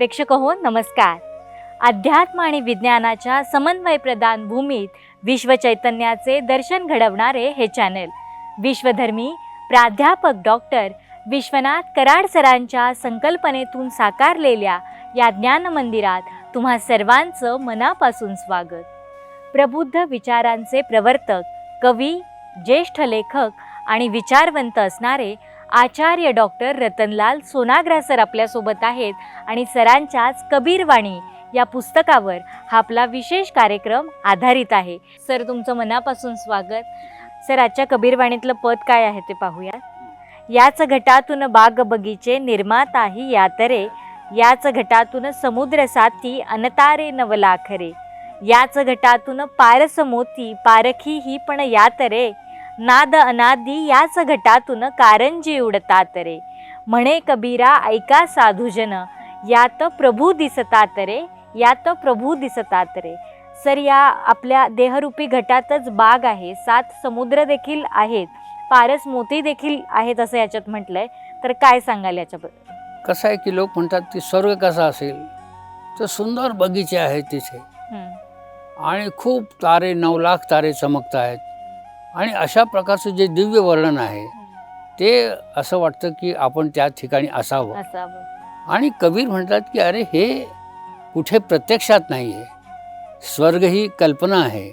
प्रेक्षक हो नमस्कार. अध्यात्म आणि विज्ञानाच्या समन्वय प्रदान भूमीत विश्व चैतन्याचे दर्शन घडवणारे हे चॅनल विश्वधर्मी प्राध्यापक डॉक्टर विश्वनाथ कराड सरांच्या संकल्पनेतून साकारलेल्या या ज्ञान मंदिरात तुम्हा सर्वांचं मनापासून स्वागत. प्रबुद्ध विचारांचे प्रवर्तक कवी ज्येष्ठ लेखक आणि विचारवंत असणारे आचार्य डॉक्टर रतनलाल सोनाग्रा सर आपल्यासोबत आहेत आणि सरांच्याच कबीरवाणी या पुस्तकावर हा आपला विशेष कार्यक्रम आधारित आहे. सर तुमचं मनापासून स्वागत. सर आजच्या कबीरवाणीतलं पद काय आहे ते पाहूया. याच घटातून बाग बगीचे निर्माताही यातरे याच घटातून समुद्र साथी अनतारे नवलाखरे याच घटातून पारसमोती पारखी ही पण यातरे नाद अनादी याच घटातून कारंजी उडतात रे. म्हणे कबीरा ऐका साधुजन यात प्रभू दिसतात रे यात प्रभू दिसतात रे. सर या आपल्या देहरूपी घटातच बाग आहे सात समुद्र देखील आहेत पारस मोती देखील आहेत असं याच्यात म्हटलंय. तर काय सांगाल याच्याबद्दल? कसं आहे की लोक म्हणतात की स्वर्ग कसा असेल? तर सुंदर बगीचे आहेत तिथे. आणि खूप तारे नऊ लाख तारे चमकत आहेत आणि अशा प्रकारचं जे दिव्य वर्णन आहे ते असं वाटतं की आपण त्या ठिकाणी असावं. आणि कबीर म्हणतात की अरे हे कुठे प्रत्यक्षात नाही आहे. स्वर्ग ही कल्पना आहे.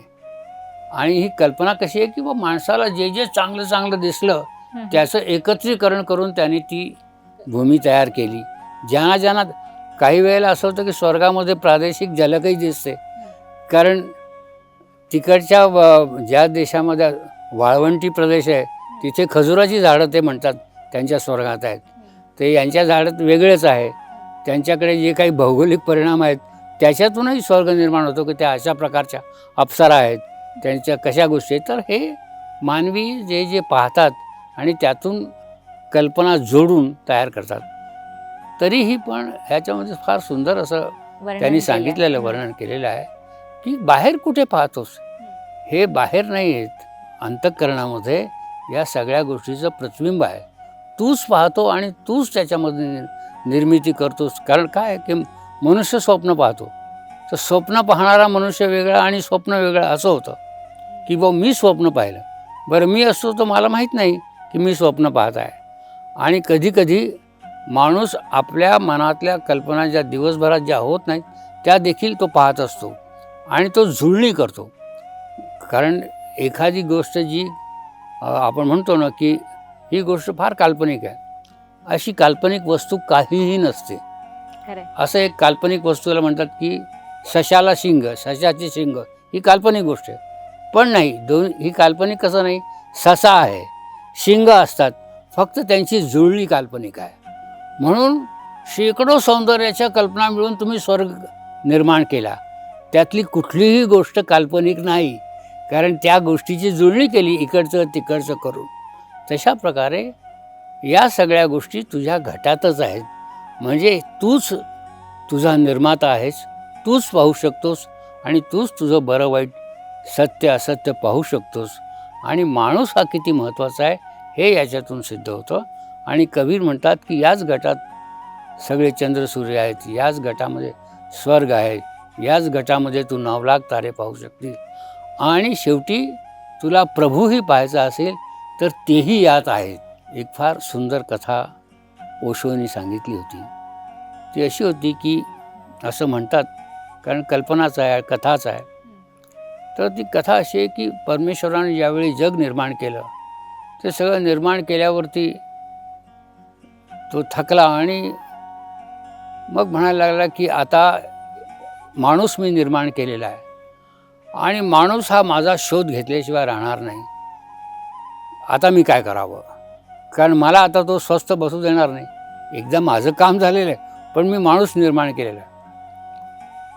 आणि ही कल्पना कशी आहे की बा माणसाला जे जे चांगलं चांगलं दिसलं त्याचं एकत्रीकरण करून त्याने ती भूमी तयार केली. ज्यांना ज्यांना काही वेळेला असं होतं की स्वर्गामध्ये प्रादेशिक झलकही दिसते. कारण तिकडच्या व- ज्या देशामध्ये वाळवंटी प्रदेश आहे तिथे खजुराची झाडं ते म्हणतात त्यांच्या स्वर्गात आहेत. ते यांच्या झाडात वेगळेच आहे. त्यांच्याकडे जे काही भौगोलिक परिणाम आहेत त्याच्यातूनही स्वर्ग निर्माण होतो की त्या अशा प्रकारच्या अप्सरा आहेत. त्यांच्या कशा गोष्टी आहेत? तर हे मानवी जे जे पाहतात आणि त्यातून कल्पना जोडून तयार करतात. तरीही पण ह्याच्यामध्ये फार सुंदर असं वर्णन त्यांनी. सांगितलेलं वर्णन केलेलं आहे. की बाहेर कुठे पाहतोस? हे बाहेर नाही आहेत अंतःकरणामध्ये या सगळ्या गोष्टीचं प्रतिबिंब आहे. तूच पाहतो आणि तूच त्याच्यामध्ये नि- निर्मिती करतोस. कारण काय? की मनुष्य स्वप्न पाहतो. तर स्वप्न पाहणारा मनुष्य वेगळा आणि स्वप्न वेगळं असं होतं की बा मी स्वप्न पाहिलं. बरं मी असतो तर मला माहीत नाही की मी स्वप्न पाहत आहे. आणि कधीकधी माणूस आपल्या मनातल्या कल्पना ज्या दिवसभरात ज्या होत नाहीत त्या देखील तो पाहत असतो. आणि तो जुळणी करतो. कारण एखादी गोष्ट जी आपण म्हणतो ना की ही गोष्ट फार काल्पनिक आहे. अशी काल्पनिक वस्तू काहीही नसते. असं एक काल्पनिक वस्तूला म्हणतात की सशाला शिंग सशाची शिंग ही काल्पनिक गोष्ट आहे. पण नाही दोन ही काल्पनिक कसं नाही ससा आहे. शिंग असतात फक्त त्यांची जुळणी काल्पनिक आहे. म्हणून शेकडो सौंदर्याच्या कल्पना मिळून तुम्ही स्वर्ग निर्माण केला. त्यातली कुठलीही गोष्ट काल्पनिक नाही कारण त्या गोष्टीची जुळणी केली इकडचं तिकडचं करून. तशा प्रकारे या सगळ्या गोष्टी तुझ्या घटातच आहेत. म्हणजे तूच तुझा निर्माता आहेस तूच पाहू शकतोस आणि तूच तुझं बरं वाईट सत्य असत्य पाहू शकतोस. आणि माणूस हा किती महत्त्वाचा आहे हे याच्यातून सिद्ध होतं. आणि कबीर म्हणतात की याच गटात सगळे चंद्र सूर्य आहेत याच गटामध्ये स्वर्ग आहे. याच गटामध्ये तू नवलाख तारे पाहू शकतील. आणि शेवटी तुला प्रभूही पाहायचा असेल तर तेही यात आहेत. एक फार सुंदर कथा ओशोनी सांगितली होती. ती अशी होती की असं म्हणतात कारण कल्पनाच आहे कथाच आहे. तर ती कथा अशी आहे की परमेश्वराने ज्यावेळी जग निर्माण केलं ते सगळं निर्माण केल्यावरती तो थकला आणि मग म्हणायला लागला की आता माणूस मी निर्माण केलेला आहे. आणि माणूस हा माझा शोध घेतल्याशिवाय राहणार नाही. आता मी काय करावं? कारण मला आता तो स्वस्त बसू देणार नाही. एकदा माझं काम झालेलं आहे पण मी माणूस निर्माण केलेला आहे.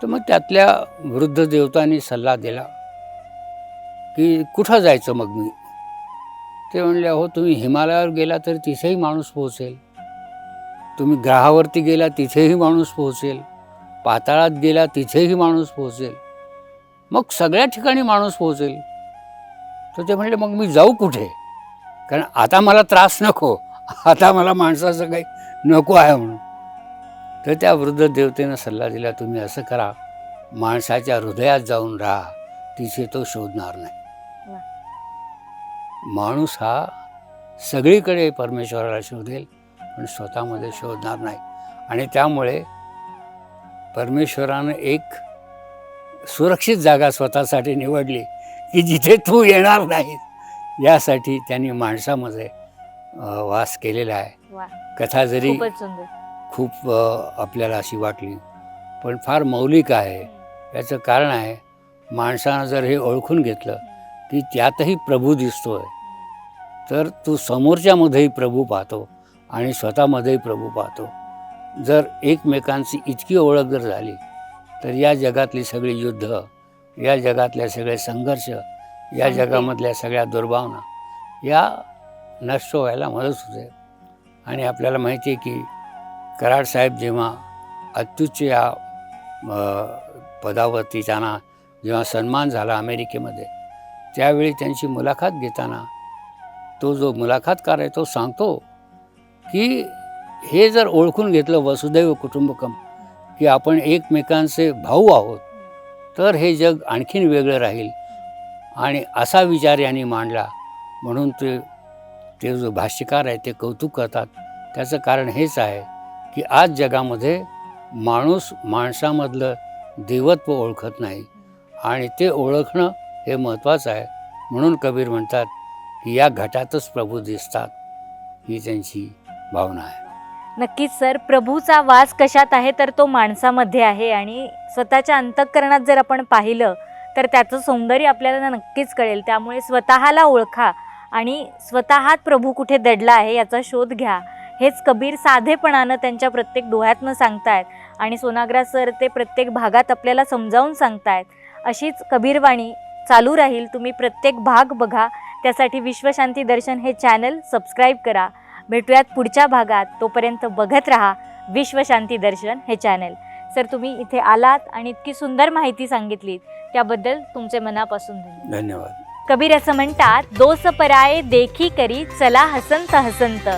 तर मग त्यातल्या वृद्ध देवतांनी सल्ला दिला की कुठं जायचं मग मी? ते म्हणले अहो तुम्ही हिमालयावर गेला तर तिथेही माणूस पोहोचेल. तुम्ही ग्रहावरती गेला तिथेही माणूस पोहोचेल. पाताळात गेला तिथेही माणूस पोहोचेल. मग सगळ्या ठिकाणी माणूस पोहोचेल. तर ते म्हणले मग मी जाऊ कुठे? कारण आता मला त्रास नको. आता मला माणसाचं काही नको आहे म्हणून. तर त्या वृद्ध देवतेनं सल्ला दिला तुम्ही असं करा. माणसाच्या हृदयात जाऊन राहा. तिथे तो शोधणार नाही. माणूस हा सगळीकडे परमेश्वराला शोधेल पण स्वतःमध्ये शोधणार नाही. आणि त्यामुळे परमेश्वरानं एक सुरक्षित जागा स्वतःसाठी निवडली की जिथे तू येणार नाही यासाठी त्यांनी माणसामध्ये वास केलेला आहे. कथा जरी खूप आपल्याला अशी वाटली पण फार मौलिक आहे. याचं कारण आहे माणसानं जर हे ओळखून घेतलं की त्यातही प्रभू दिसतोय तर तू समोरच्यामध्येही प्रभू पाहतो आणि स्वतःमध्येही प्रभू पाहतो. जर एकमेकांची इतकी ओळख जर झाली तर या जगातली सगळी युद्ध या जगातले सगळे संघर्ष या. जगामधल्या सगळ्या दुर्भावना या नष्ट व्हायला मदत होते आणि आपल्याला माहिती आहे की कराड साहेब जेव्हा अत्युच्च या पदावरती त्यांना जेव्हा सन्मान झाला अमेरिकेमध्ये त्यावेळी त्यांची मुलाखत घेताना तो जो मुलाखतकार आहे तो सांगतो की हे जर ओळखून घेतलं वसुदैव कुटुंबकम की आपण एकमेकांचे भाऊ आहोत तर हे जग आणखीन वेगळं राहील. आणि असा विचार यांनी मांडला. म्हणून ते ते जो भाष्यकार आहे ते कौतुक करतात. त्याचं कारण हेच आहे की आज जगामध्ये माणूस माणसामधलं देवत्व ओळखत नाही. आणि ते ओळखणं हे महत्त्वाचं आहे. म्हणून कबीर म्हणतात की या घटातच प्रभू दिसतात. ही त्यांची भावना आहे. नक्कीच सर. प्रभूचा वास कशात आहे तर तो माणसामध्ये आहे. आणि स्वतःच्या अंतःकरणात जर आपण पाहिलं तर त्याचं सौंदर्य आपल्याला नक्कीच कळेल. त्यामुळे स्वतःला ओळखा आणि स्वतःत प्रभू कुठे दडला आहे याचा शोध घ्या. हेच कबीर साधेपणानं त्यांच्या प्रत्येक डोळ्यातनं सांगतायत आणि सोनाग्रा सर ते प्रत्येक भागात आपल्याला समजावून सांगतायत. अशीच कबीरवाणी चालू राहील. तुम्ही प्रत्येक भाग बघा. त्यासाठी विश्वशांती दर्शन हे चॅनल सबस्क्राईब करा. भेटूयात पुढच्या भागात. तोपर्यंत बघत राहा विश्वशांती दर्शन हे चॅनल सर तुम्ही इथे आलात आणि इतकी सुंदर माहिती सांगितलीत त्याबद्दल तुमचे मनापासून धन्यवाद. कबीर असं म्हणतात दोष पराये देखी करी चला हसंत हसंत.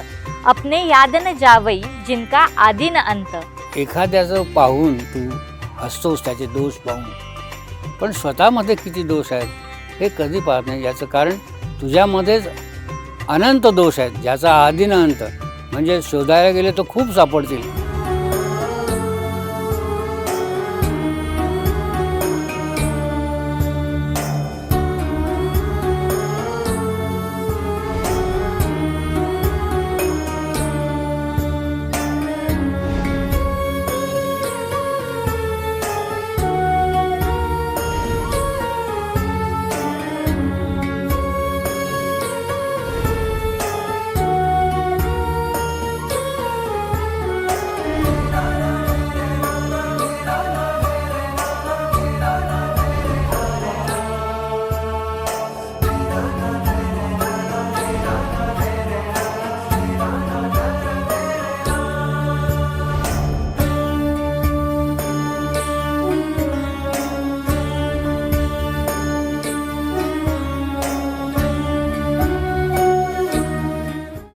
अपने याद न जावई जिनका आदी न अंत. एखाद्याचं पाहून तू हसतोस त्याचे दोष पाहून. पण स्वतःमध्ये किती दोष आहेत हे कधी पाहत नाही. याचं कारण तुझ्यामध्येच अनंत दोष आहेत ज्याचा आधी अंत म्हणजे शोधायला गेले तर खूप सापडतील.